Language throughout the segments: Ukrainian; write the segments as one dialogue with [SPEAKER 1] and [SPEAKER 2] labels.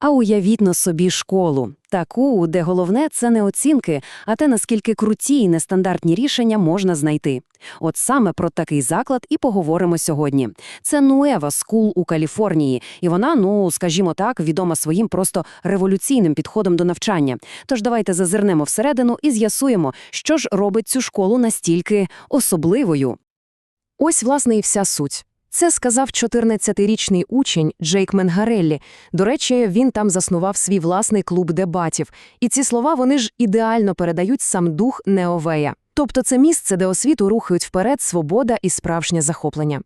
[SPEAKER 1] А уявіть на собі школу, таку, де головне це не оцінки, а те, наскільки круті і нестандартні рішення можна знайти. От саме про такий заклад і поговоримо сьогодні. Це Nueva School у Каліфорнії, і вона, ну скажімо так, відома своїм просто революційним підходом до навчання. Тож давайте зазирнемо всередину і з'ясуємо, що ж робить цю школу настільки особливою. Ось, власне, і вся суть. Це сказав 14-річний учень Джейк Менгареллі. До речі, він там заснував свій власний клуб дебатів. І ці слова вони ж ідеально передають сам дух Неовея. Тобто це місце, де освіту рухають вперед свобода і справжнє захоплення.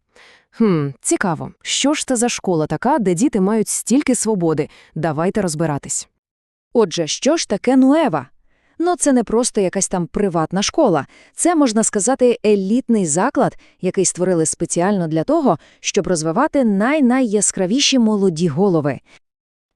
[SPEAKER 1] Хм, цікаво. Що ж це за школа така, де діти мають стільки свободи? Давайте розбиратись.
[SPEAKER 2] Отже, що ж таке Нуева? Ну, це не просто якась там приватна школа. Це, можна сказати, елітний заклад, який створили спеціально для того, щоб розвивати най-найяскравіші молоді голови.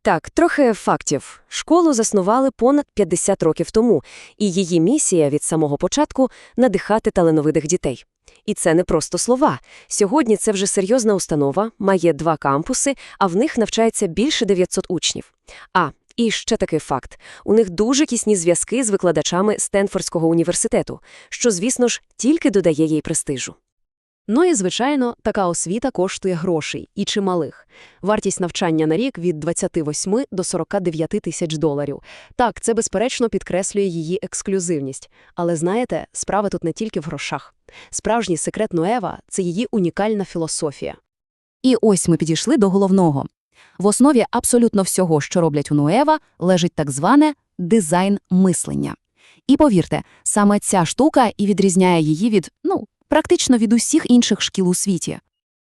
[SPEAKER 3] Так, трохи фактів. Школу заснували понад 50 років тому, і її місія від самого початку – надихати талановитих дітей. І це не просто слова. Сьогодні це вже серйозна установа, має два кампуси, а в них навчається більше 900 учнів. А, і ще такий факт. У них дуже кісні зв'язки з викладачами Стенфордського університету, що, звісно ж, тільки додає їй престижу.
[SPEAKER 1] Ну і, звичайно, така освіта коштує грошей, і чималих. Вартість навчання на рік від 28 до 49 тисяч доларів. Так, це, безперечно, підкреслює її ексклюзивність. Але знаєте, справа тут не тільки в грошах. Справжній секрет Ноева – це її унікальна філософія.
[SPEAKER 4] І ось ми підійшли до головного. В основі абсолютно всього, що роблять у Нуева, лежить так зване дизайн мислення. І повірте, саме ця штука і відрізняє її від, ну, практично від усіх інших шкіл у світі.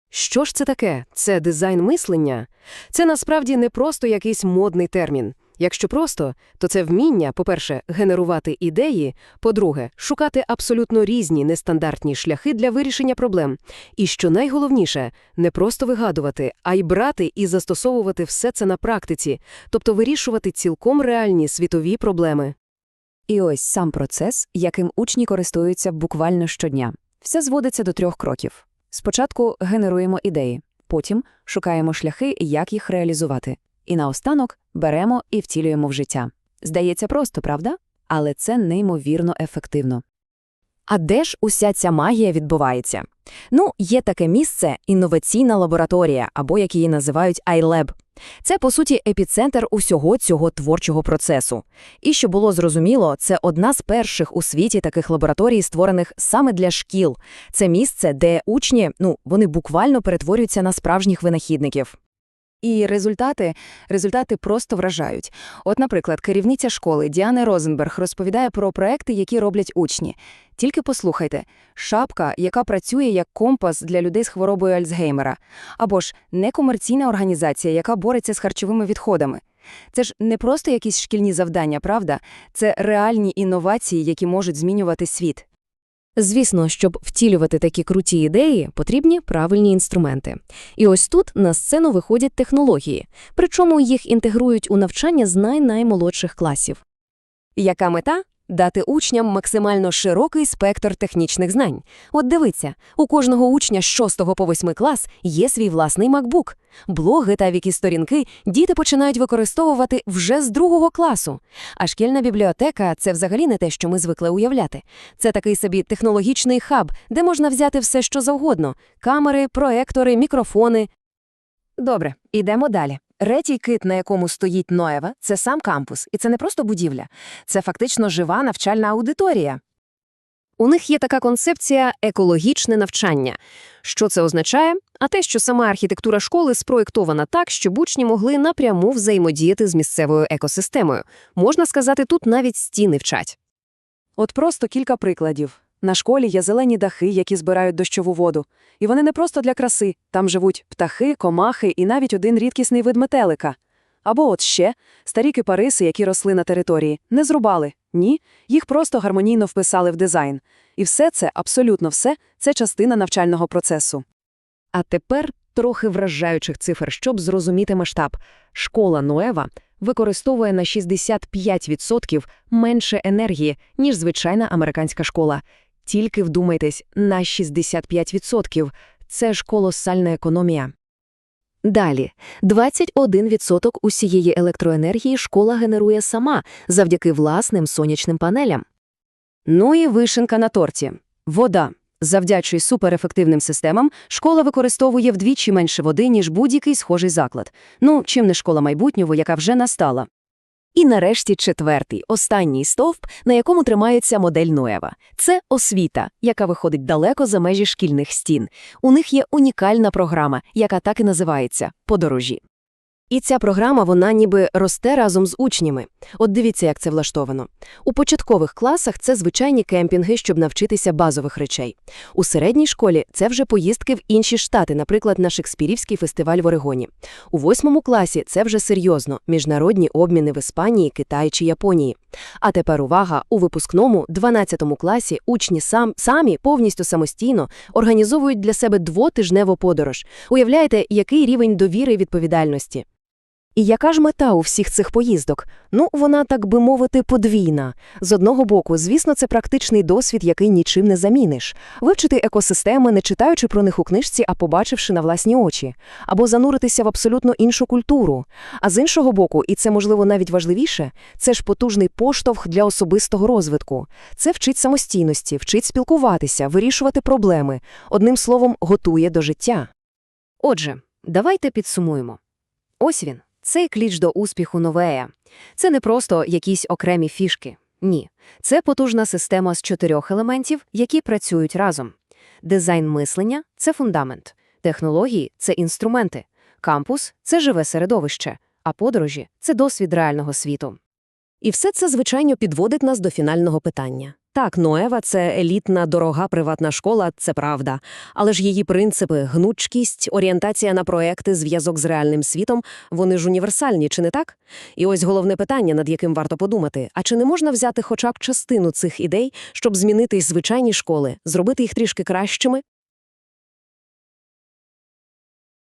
[SPEAKER 1] Що ж це таке? Це дизайн мислення? Це насправді не просто якийсь модний термін. Якщо просто, то це вміння, по-перше, генерувати ідеї, по-друге, шукати абсолютно різні нестандартні шляхи для вирішення проблем. І що найголовніше, не просто вигадувати, а й брати і застосовувати все це на практиці, тобто вирішувати цілком реальні світові проблеми.
[SPEAKER 2] І ось сам процес, яким учні користуються буквально щодня. Все зводиться до трьох кроків. Спочатку генеруємо ідеї, потім шукаємо шляхи, як їх реалізувати. І наостанок беремо і втілюємо в життя. Здається просто, правда? Але це неймовірно ефективно. А де ж уся ця магія відбувається? Ну, є таке місце – інноваційна лабораторія, або як її називають iLab. Це, по суті, епіцентр усього цього творчого процесу. І, що було зрозуміло, це одна з перших у світі таких лабораторій, створених саме для шкіл. Це місце, де учні, ну, вони буквально перетворюються на справжніх винахідників. І результати, результати просто вражають. От, наприклад, керівниця школи Діана Розенберг розповідає про проекти, які роблять учні. Тільки послухайте, шапка, яка працює як компас для людей з хворобою Альцгеймера, або ж некомерційна організація, яка бореться з харчовими відходами. Це ж не просто якісь шкільні завдання, правда? Це реальні інновації, які можуть змінювати світ.
[SPEAKER 3] Звісно, щоб втілювати такі круті ідеї, потрібні правильні інструменти. І ось тут на сцену виходять технології, причому їх інтегрують у навчання з най-наймолодших класів. Яка мета? Дати учням максимально широкий спектр технічних знань. От дивіться, у кожного учня з 6 по 8 клас є свій власний MacBook. Блоги та вікі-сторінки діти починають використовувати вже з другого класу. А шкільна бібліотека – це взагалі не те, що ми звикли уявляти. Це такий собі технологічний хаб, де можна взяти все, що завгодно – камери, проектори, мікрофони. Добре, ідемо далі. Ретій кит, на якому стоїть Ноєва, це сам кампус, і це не просто будівля. Це фактично жива навчальна аудиторія.
[SPEAKER 1] У них є така концепція екологічне навчання. Що це означає? А те, що сама архітектура школи спроєктована так, щоб учні могли напряму взаємодіяти з місцевою екосистемою. Можна сказати, тут навіть стіни вчать.
[SPEAKER 5] От просто кілька прикладів. На школі є зелені дахи, які збирають дощову воду. І вони не просто для краси. Там живуть птахи, комахи і навіть один рідкісний вид метелика. Або от ще старі кипариси, які росли на території, не зрубали. Ні, їх просто гармонійно вписали в дизайн. І все це, абсолютно все, це частина навчального процесу.
[SPEAKER 3] А тепер трохи вражаючих цифр, щоб зрозуміти масштаб. Школа Ноева використовує на 65% менше енергії, ніж звичайна американська школа. Тільки вдумайтесь, на 65%. Це ж колосальна економія. Далі, 21% усієї електроенергії школа генерує сама завдяки власним сонячним панелям.
[SPEAKER 1] Ну і вишенка на торті – вода. Завдячуючи суперефективним системам, школа використовує вдвічі менше води, ніж будь-який схожий заклад. Ну, чим не школа майбутнього, яка вже настала.
[SPEAKER 3] І нарешті четвертий, останній стовп, на якому тримається модель Ноєва. Це освіта, яка виходить далеко за межі шкільних стін. У них є унікальна програма, яка так і називається «Подорожі». І ця програма, вона ніби росте разом з учнями. От дивіться, як це влаштовано. У початкових класах це звичайні кемпінги, щоб навчитися базових речей. У середній школі це вже поїздки в інші штати, наприклад, на Шекспірівський фестиваль в Орегоні. У восьмому класі це вже серйозно – міжнародні обміни в Іспанії, Китаї чи Японії. А тепер увага, у випускному, 12 класі учні сам, самі повністю самостійно організовують для себе двотижневу подорож. Уявляєте, який рівень довіри і відповідальності? І яка ж мета у всіх цих поїздок? Ну, вона, так би мовити, подвійна. З одного боку, звісно, це практичний досвід, який нічим не заміниш. Вивчити екосистеми, не читаючи про них у книжці, а побачивши на власні очі. Або зануритися в абсолютно іншу культуру. А з іншого боку, і це, можливо, навіть важливіше, це ж потужний поштовх для особистого розвитку. Це вчить самостійності, вчить спілкуватися, вирішувати проблеми. Одним словом, готує до життя.
[SPEAKER 1] Отже, давайте підсумуємо. Ось він, цей кліч до успіху Новея. Це не просто якісь окремі фішки. Ні. Це потужна система з чотирьох елементів, які працюють разом. Дизайн мислення – це фундамент. Технології – це інструменти. Кампус – це живе середовище. А подорожі – це досвід реального світу.
[SPEAKER 3] І все це, звичайно, підводить нас до фінального питання. Так, Ноева – це елітна, дорога приватна школа, це правда. Але ж її принципи, гнучкість, орієнтація на проекти, зв'язок з реальним світом – вони ж універсальні, чи не так? І ось головне питання, над яким варто подумати. А чи не можна взяти хоча б частину цих ідей, щоб змінити звичайні школи, зробити їх трішки кращими?